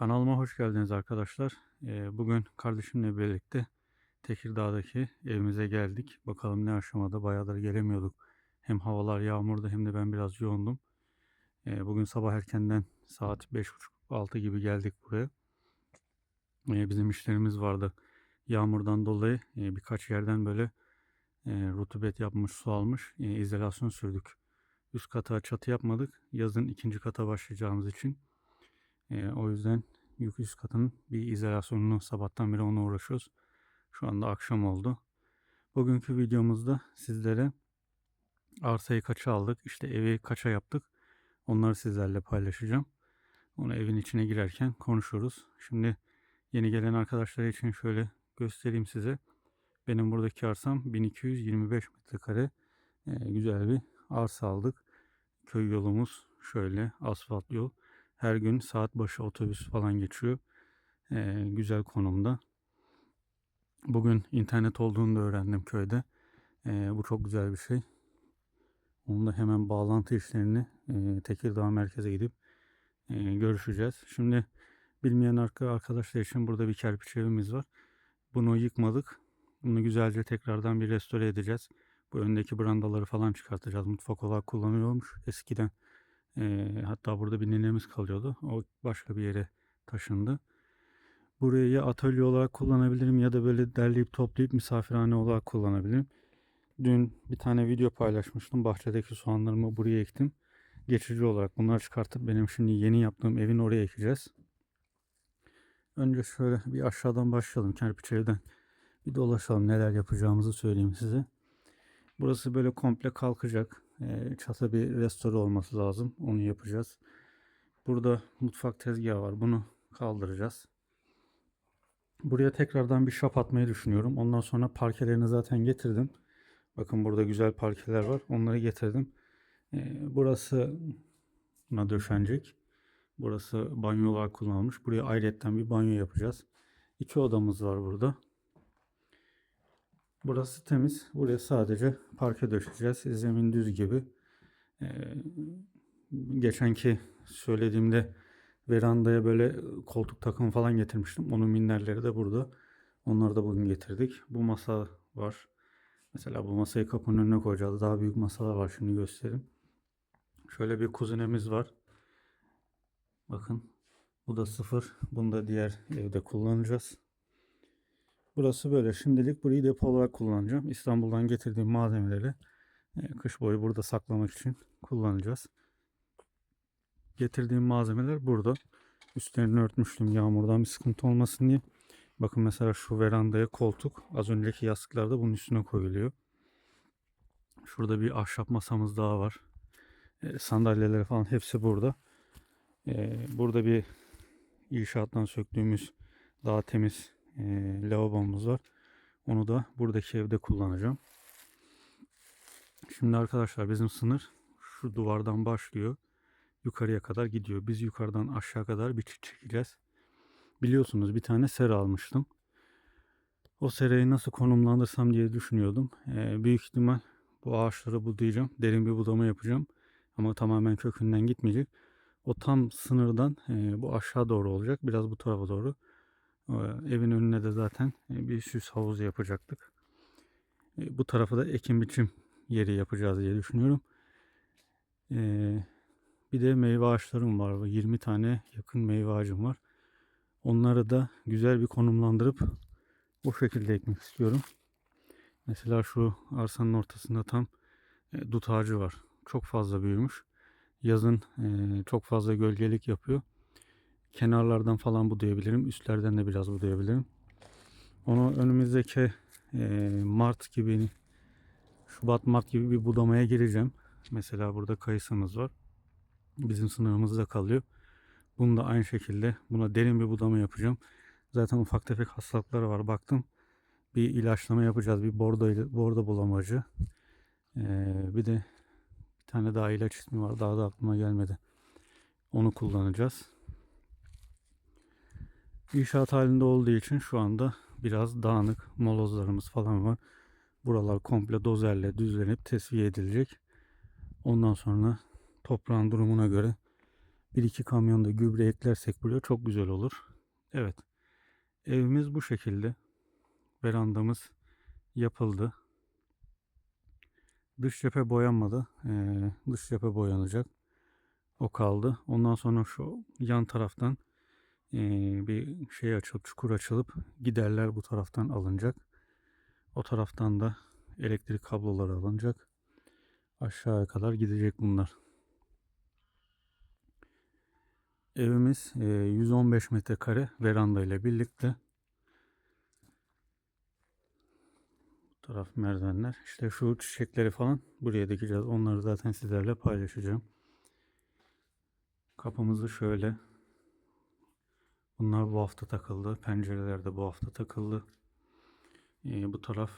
Kanalıma hoş geldiniz arkadaşlar. Bugün kardeşimle birlikte Tekirdağ'daki evimize geldik. Bakalım ne aşamada bayağıdır gelemiyorduk. Hem havalar yağmurda hem de ben biraz yoğundum. Bugün sabah erkenden saat 5.30-6 gibi geldik buraya. Bizim işlerimiz vardı. Yağmurdan dolayı birkaç yerden böyle rutubet yapmış, su almış, izolasyon sürdük. Üst kata çatı yapmadık. Yazın ikinci kata başlayacağımız için. E, o yüzden yük üst katının bir izolasyonunu sabahtan beri ona uğraşıyoruz. Şu anda akşam oldu. Bugünkü videomuzda sizlere arsayı kaça aldık, işte evi kaça yaptık. Onları sizlerle paylaşacağım. Onu evin içine girerken konuşuruz. Şimdi yeni gelen arkadaşlar için şöyle göstereyim size. Benim buradaki arsam 1225 metrekare. E, güzel bir arsa aldık. Köy yolumuz şöyle asfalt yol. Her gün saat başı otobüs falan geçiyor. Ee, güzel konumda. Bugün internet olduğunu da öğrendim köyde. Ee, bu çok güzel bir şey. Onun da hemen bağlantı işlerini e, Tekirdağ merkeze gidip e, görüşeceğiz. Şimdi bilmeyen arka arkadaşlar için burada bir kerpiç evimiz var. Bunu yıkmadık. Bunu güzelce tekrardan bir restore edeceğiz. Bu öndeki brandaları falan çıkartacağız. Mutfak olarak kullanıyormuş eskiden. Hatta burada bir ninemiz kalıyordu. O başka bir yere taşındı. Burayı ya atölye olarak kullanabilirim ya da böyle derleyip toplayıp misafirhane olarak kullanabilirim. Dün bir tane video paylaşmıştım. Bahçedeki soğanlarımı buraya ektim. Geçici olarak bunları çıkartıp benim şimdi yeni yaptığım evin oraya ekeceğiz. Önce şöyle bir aşağıdan başlayalım. Kerpiç evden bir dolaşalım. Neler yapacağımızı söyleyeyim size. Burası böyle komple kalkacak. E, çatı bir restore olması lazım. Onu yapacağız. Burada mutfak tezgahı var. Bunu kaldıracağız. Buraya tekrardan bir şap atmayı düşünüyorum. Ondan sonra parkelerini zaten getirdim. Bakın burada güzel parkeler var. Onları getirdim. E, burası buna döşenecek. Burası banyo olarak kullanılmış. Buraya ayrıyetten bir banyo yapacağız. İki odamız var burada. Burası temiz. Buraya sadece parke döşeceğiz. Zemin düz gibi. Ee, geçenki söylediğimde verandaya böyle koltuk takımı falan getirmiştim. Onun minderleri de burada. Onları da bugün getirdik. Bu masa var. Mesela bu masayı kapının önüne koyacağız. Daha büyük masalar var. Şimdi göstereyim. Şöyle bir kuzinemiz var. Bakın. Bu da sıfır. Bunu da diğer evde kullanacağız. Burası böyle. Şimdilik burayı depo olarak kullanacağım. İstanbul'dan getirdiğim malzemeleri e, kış boyu burada saklamak için kullanacağız. Getirdiğim malzemeler burada. Üstlerini örtmüştüm yağmurdan bir sıkıntı olmasın diye. Bakın mesela şu verandaya koltuk. Az önceki yastıklar da bunun üstüne koyuluyor. Şurada bir ahşap masamız daha var. E, sandalyeleri falan hepsi burada. E, burada bir inşaattan söktüğümüz daha temiz e, lavabomuz var. Onu da buradaki evde kullanacağım. Şimdi arkadaşlar bizim sınır şu duvardan başlıyor. Yukarıya kadar gidiyor. Biz yukarıdan aşağı kadar bir çekeceğiz. Biliyorsunuz bir tane sera almıştım. O serayı nasıl konumlandırsam diye düşünüyordum. Ee, büyük ihtimal bu ağaçları budayacağım. Derin bir budama yapacağım. Ama tamamen kökünden gitmeyecek. O tam sınırdan e, bu aşağı doğru olacak. Biraz bu tarafa doğru. Evin önüne de zaten e, bir süs havuzu yapacaktık. E, bu tarafa da ekim biçim yeri yapacağız diye düşünüyorum. Ee, bir de meyve ağaçlarım var. 20 tane yakın meyve ağacım var. Onları da güzel bir konumlandırıp bu şekilde ekmek istiyorum. Mesela şu arsanın ortasında tam e, dut ağacı var. Çok fazla büyümüş. Yazın çok fazla gölgelik yapıyor. Kenarlardan falan budayabilirim. Üstlerden de biraz budayabilirim. Onu önümüzdeki e, Mart gibi Şubat Mart gibi bir budamaya gireceğim. Mesela burada kayısımız var. Bizim sınırımızda kalıyor. Bunu da aynı şekilde buna derin bir budama yapacağım. Zaten ufak tefek hastalıkları var. Baktım bir ilaçlama yapacağız. Bir bordo, bordo bulamacı. Ee, bir de bir tane daha ilaç ismi var. Daha da aklıma gelmedi. Onu kullanacağız. İnşaat halinde olduğu için şu anda biraz dağınık molozlarımız falan var. Buralar komple dozerle düzlenip tesviye edilecek. Ondan sonra toprağın durumuna göre bir iki kamyon da gübre eklersek buraya çok güzel olur. Evet. Evimiz bu şekilde. Verandamız yapıldı. Dış cephe boyanmadı. Ee, dış cephe boyanacak. O kaldı. Ondan sonra şu yan taraftan bir şey açılıp çukur açılıp giderler bu taraftan alınacak. O taraftan da elektrik kabloları alınacak. Aşağıya kadar gidecek bunlar. Evimiz e, 115 metrekare veranda ile birlikte. Bu taraf merdivenler. İşte şu çiçekleri falan buraya dikeceğiz. Onları zaten sizlerle paylaşacağım. Kapımızı şöyle. Bunlar bu hafta takıldı. Pencereler de bu hafta takıldı. Ee, bu taraf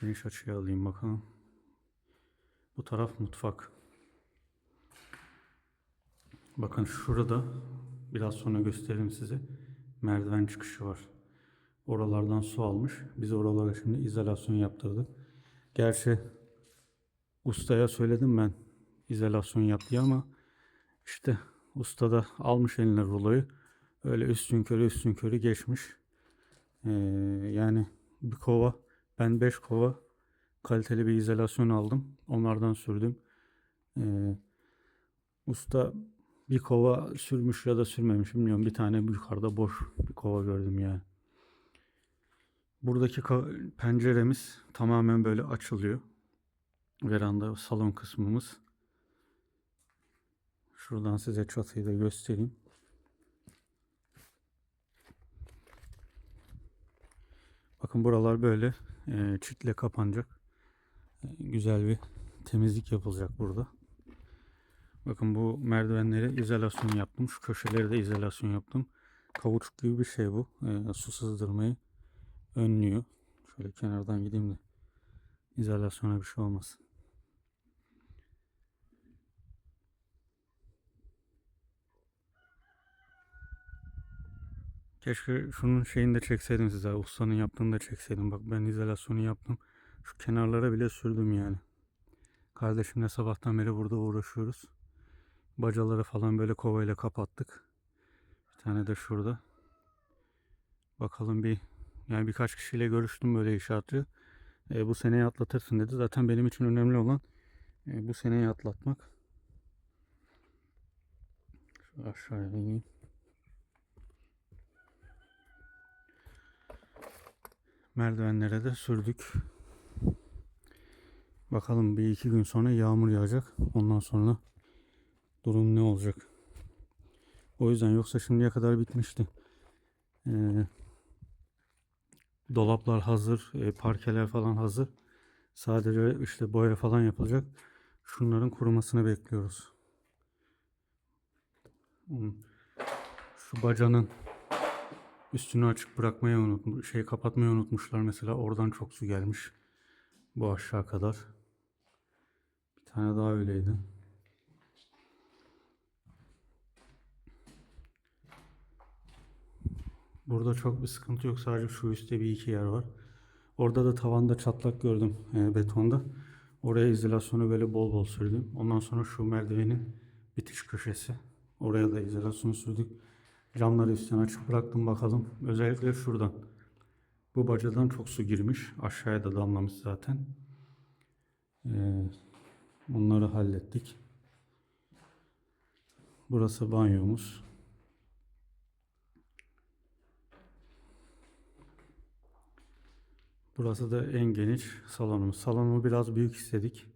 geniş açıya alayım bakalım. Bu taraf mutfak. Bakın şurada biraz sonra göstereyim size. Merdiven çıkışı var. Oralardan su almış. Biz oralara şimdi izolasyon yaptırdık. Gerçi ustaya söyledim ben izolasyon yap diye ama işte usta da almış eline ruloyu. Öyle üstün körü üstün körü geçmiş. Ee, yani bir kova ben 5 kova kaliteli bir izolasyon aldım. Onlardan sürdüm. Ee, usta bir kova sürmüş ya da sürmemiş bilmiyorum. Bir tane yukarıda boş bir kova gördüm yani. Buradaki penceremiz tamamen böyle açılıyor. Veranda salon kısmımız. Şuradan size çatıyı da göstereyim. Bakın buralar böyle e, çitle kapanacak. E, güzel bir temizlik yapılacak burada. Bakın bu merdivenleri izolasyon yaptım. Şu köşeleri de izolasyon yaptım. Kavuçuk gibi bir şey bu. E, su sızdırmayı önlüyor. Şöyle kenardan gideyim de izolasyona bir şey olmasın. Keşke şunun şeyini de çekseydim size. Ustanın yaptığını da çekseydim. Bak ben izolasyonu yaptım. Şu kenarlara bile sürdüm yani. Kardeşimle sabahtan beri burada uğraşıyoruz. Bacaları falan böyle kovayla kapattık. Bir tane de şurada. Bakalım bir yani birkaç kişiyle görüştüm böyle inşaatçı. E, bu seneyi atlatırsın dedi. Zaten benim için önemli olan e, bu seneyi atlatmak. Şu aşağıya ineyim. Merdivenlere de sürdük. Bakalım bir iki gün sonra yağmur yağacak. Ondan sonra durum ne olacak? O yüzden yoksa şimdiye kadar bitmişti. Ee, dolaplar hazır, e, parkeler falan hazır. Sadece işte boya falan yapılacak. Şunların kurumasını bekliyoruz. Hmm. Şu bacanın üstünü açık bırakmayı unutmuş, şey kapatmayı unutmuşlar mesela. Oradan çok su gelmiş. Bu aşağı kadar. Bir tane daha öyleydi. Burada çok bir sıkıntı yok. Sadece şu üstte bir iki yer var. Orada da tavanda çatlak gördüm e, betonda. Oraya izolasyonu böyle bol bol sürdüm. Ondan sonra şu merdivenin bitiş köşesi. Oraya da izolasyonu sürdük. Camları üstten açık bıraktım bakalım. Özellikle şuradan. Bu bacadan çok su girmiş. Aşağıya da damlamış zaten. Ee, onları hallettik. Burası banyomuz. Burası da en geniş salonumuz. Salonu biraz büyük istedik.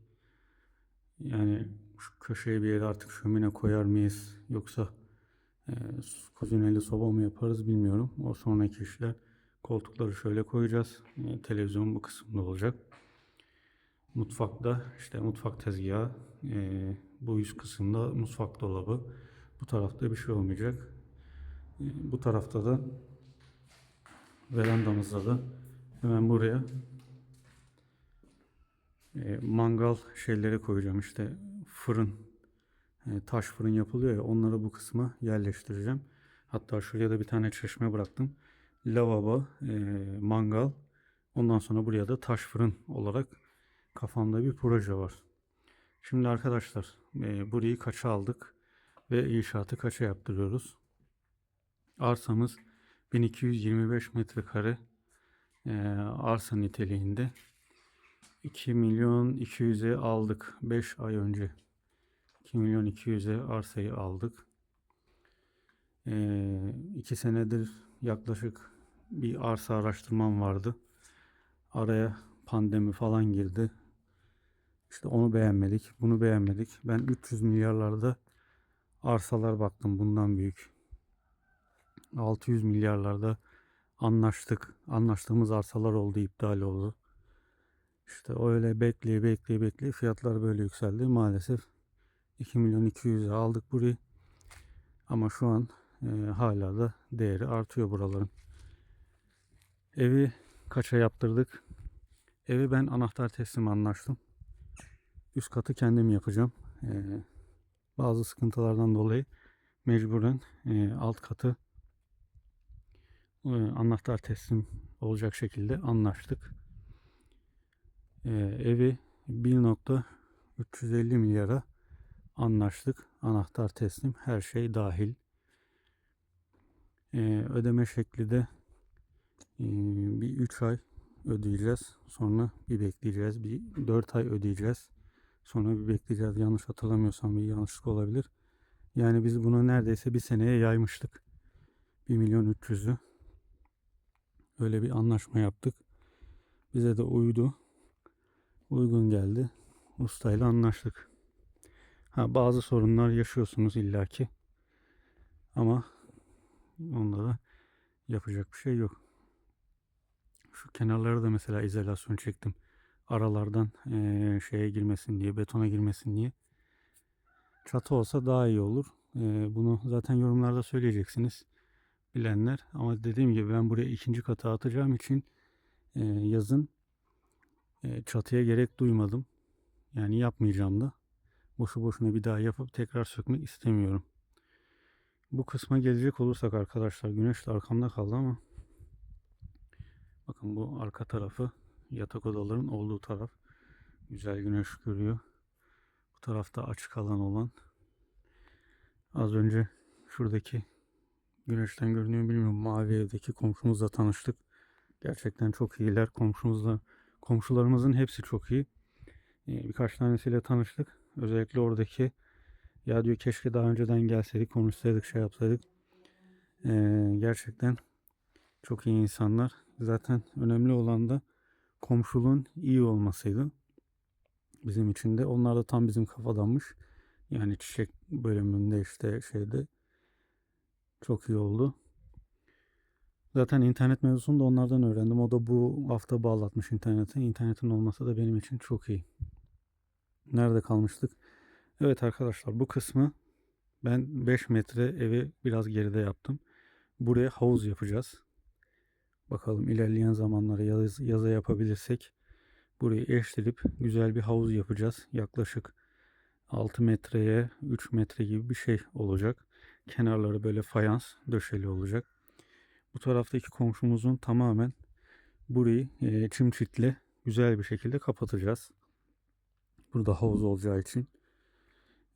Yani şu köşeye bir yere artık şömine koyar mıyız yoksa e, kuzineli soba mı yaparız bilmiyorum. O sonraki işler. Koltukları şöyle koyacağız. E, televizyon bu kısımda olacak. Mutfakta işte mutfak tezgahı. E, bu üst kısımda mutfak dolabı. Bu tarafta bir şey olmayacak. E, bu tarafta da verandamızda da Hemen buraya e, mangal şeyleri koyacağım. İşte fırın, taş fırın yapılıyor ya onları bu kısma yerleştireceğim. Hatta şuraya da bir tane çeşme bıraktım. Lavabo, e, mangal. Ondan sonra buraya da taş fırın olarak kafamda bir proje var. Şimdi arkadaşlar e, burayı kaça aldık? ve inşaatı kaça yaptırıyoruz? Arsamız 1225 metrekare eee, arsa niteliğinde. 2 milyon 200'e aldık 5 ay önce. 2 milyon 200'e arsayı aldık. 2 senedir yaklaşık bir arsa araştırmam vardı. Araya pandemi falan girdi. İşte onu beğenmedik, bunu beğenmedik. Ben 300 milyarlarda arsalar baktım bundan büyük. 600 milyarlarda anlaştık. Anlaştığımız arsalar oldu, iptal oldu. İşte öyle bekleye bekleye bekleye fiyatlar böyle yükseldi. Maalesef 2 milyon 200'e aldık burayı. Ama şu an e, hala da değeri artıyor buraların. Evi kaça yaptırdık? Evi ben anahtar teslim anlaştım. Üst katı kendim yapacağım. E, bazı sıkıntılardan dolayı mecburen e, alt katı e, anahtar teslim olacak şekilde anlaştık. E, evi 1.350 milyara anlaştık. Anahtar teslim her şey dahil. E, ödeme şekli de e, bir 3 ay ödeyeceğiz. Sonra bir bekleyeceğiz. Bir 4 ay ödeyeceğiz. Sonra bir bekleyeceğiz. Yanlış hatırlamıyorsam bir yanlışlık olabilir. Yani biz bunu neredeyse bir seneye yaymıştık. 1 milyon 300'ü. Öyle bir anlaşma yaptık. Bize de uydu. Uygun geldi. Ustayla anlaştık. Ha, bazı sorunlar yaşıyorsunuz illaki. Ama onda da yapacak bir şey yok. Şu kenarları da mesela izolasyon çektim. Aralardan eee, şeye girmesin diye, betona girmesin diye. Çatı olsa daha iyi olur. Eee, bunu zaten yorumlarda söyleyeceksiniz bilenler. Ama dediğim gibi ben buraya ikinci kata atacağım için eee, yazın eee, çatıya gerek duymadım. Yani yapmayacağım da. Boşu boşuna bir daha yapıp tekrar sökmek istemiyorum. Bu kısma gelecek olursak arkadaşlar güneş de arkamda kaldı ama bakın bu arka tarafı yatak odaların olduğu taraf. Güzel güneş görüyor. Bu tarafta açık alan olan. Az önce şuradaki güneşten görünüyor bilmiyorum mavi evdeki komşumuzla tanıştık. Gerçekten çok iyiler. Komşumuzla komşularımızın hepsi çok iyi. Ee, birkaç tanesiyle tanıştık. Özellikle oradaki ya diyor keşke daha önceden gelseydik, konuşsaydık, şey yapsaydık. Ee, gerçekten çok iyi insanlar. Zaten önemli olan da komşuluğun iyi olmasıydı. Bizim için de. Onlar da tam bizim kafadanmış. Yani çiçek bölümünde işte şeyde çok iyi oldu. Zaten internet mevzusunu da onlardan öğrendim. O da bu hafta bağlatmış internete. İnternetin olması da benim için çok iyi. Nerede kalmıştık? Evet arkadaşlar bu kısmı ben 5 metre evi biraz geride yaptım. Buraya havuz yapacağız. Bakalım ilerleyen zamanlara yaz, yaza yapabilirsek burayı eşleyip güzel bir havuz yapacağız. Yaklaşık 6 metreye 3 metre gibi bir şey olacak. Kenarları böyle fayans döşeli olacak. Bu taraftaki komşumuzun tamamen burayı e, çim çitle güzel bir şekilde kapatacağız. Burada havuz olacağı için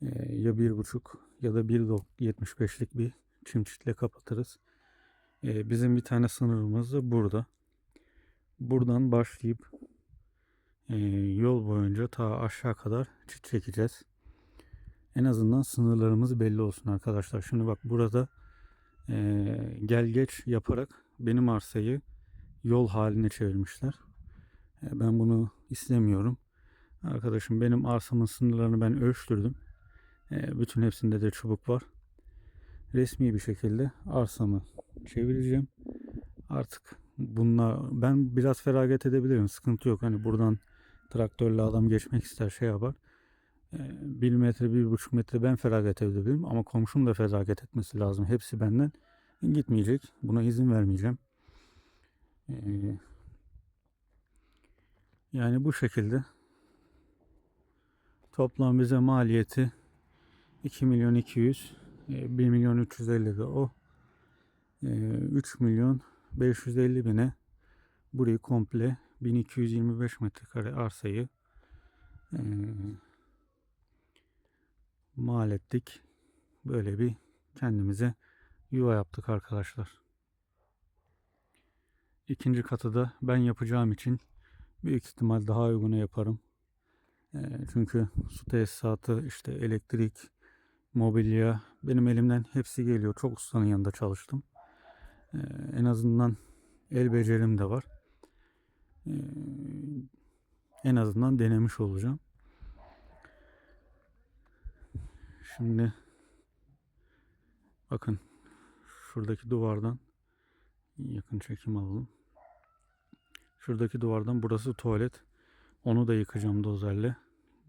e, ya bir buçuk ya da 1.75'lik bir çim çitle kapatırız. E, bizim bir tane sınırımız da burada. Buradan başlayıp yol boyunca ta aşağı kadar çit çekeceğiz. En azından sınırlarımız belli olsun arkadaşlar. Şimdi bak burada gel geç yaparak benim arsayı yol haline çevirmişler. Ben bunu istemiyorum. Arkadaşım benim arsamın sınırlarını ben ölçtürdüm. E, bütün hepsinde de çubuk var. Resmi bir şekilde arsamı çevireceğim. Artık bunlar ben biraz feragat edebilirim. Sıkıntı yok. Hani buradan traktörle adam geçmek ister şey yapar. E, bir metre, bir buçuk metre ben feragat edebilirim. Ama komşum da feragat etmesi lazım. Hepsi benden gitmeyecek. Buna izin vermeyeceğim. E, yani bu şekilde toplam bize maliyeti 2 milyon 200 1 milyon 350 de o 3 milyon 550 bine burayı komple 1225 metrekare arsayı e, mal ettik. böyle bir kendimize yuva yaptık arkadaşlar. İkinci katı da ben yapacağım için büyük ihtimal daha uyguna yaparım. Çünkü su tesisatı, işte elektrik, mobilya benim elimden hepsi geliyor. Çok ustanın yanında çalıştım. En azından el becerim de var. En azından denemiş olacağım. Şimdi bakın şuradaki duvardan yakın çekim alalım. Şuradaki duvardan burası tuvalet. Onu da yıkacağım dozerle.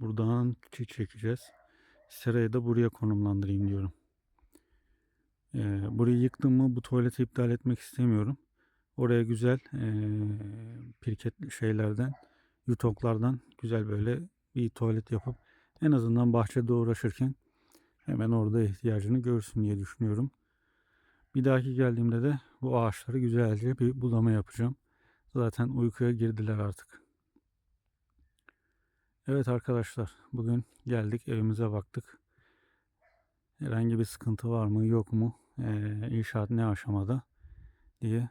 Buradan çekeceğiz. Serayı da buraya konumlandırayım diyorum. Ee, burayı yıktım mı bu tuvaleti iptal etmek istemiyorum. Oraya güzel ee, pirket şeylerden, yutoklardan güzel böyle bir tuvalet yapıp en azından bahçede uğraşırken hemen orada ihtiyacını görsün diye düşünüyorum. Bir dahaki geldiğimde de bu ağaçları güzelce bir budama yapacağım. Zaten uykuya girdiler artık. Evet arkadaşlar bugün geldik evimize baktık. Herhangi bir sıkıntı var mı yok mu? Ee, inşaat ne aşamada diye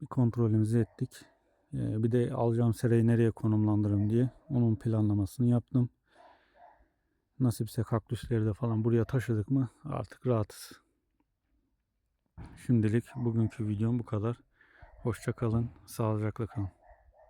bir kontrolümüzü ettik. Ee, bir de alacağım serayı nereye konumlandırırım diye onun planlamasını yaptım. Nasipse kaktüsleri de falan buraya taşıdık mı artık rahatız. Şimdilik bugünkü videom bu kadar. Hoşça kalın, sağlıcakla kalın.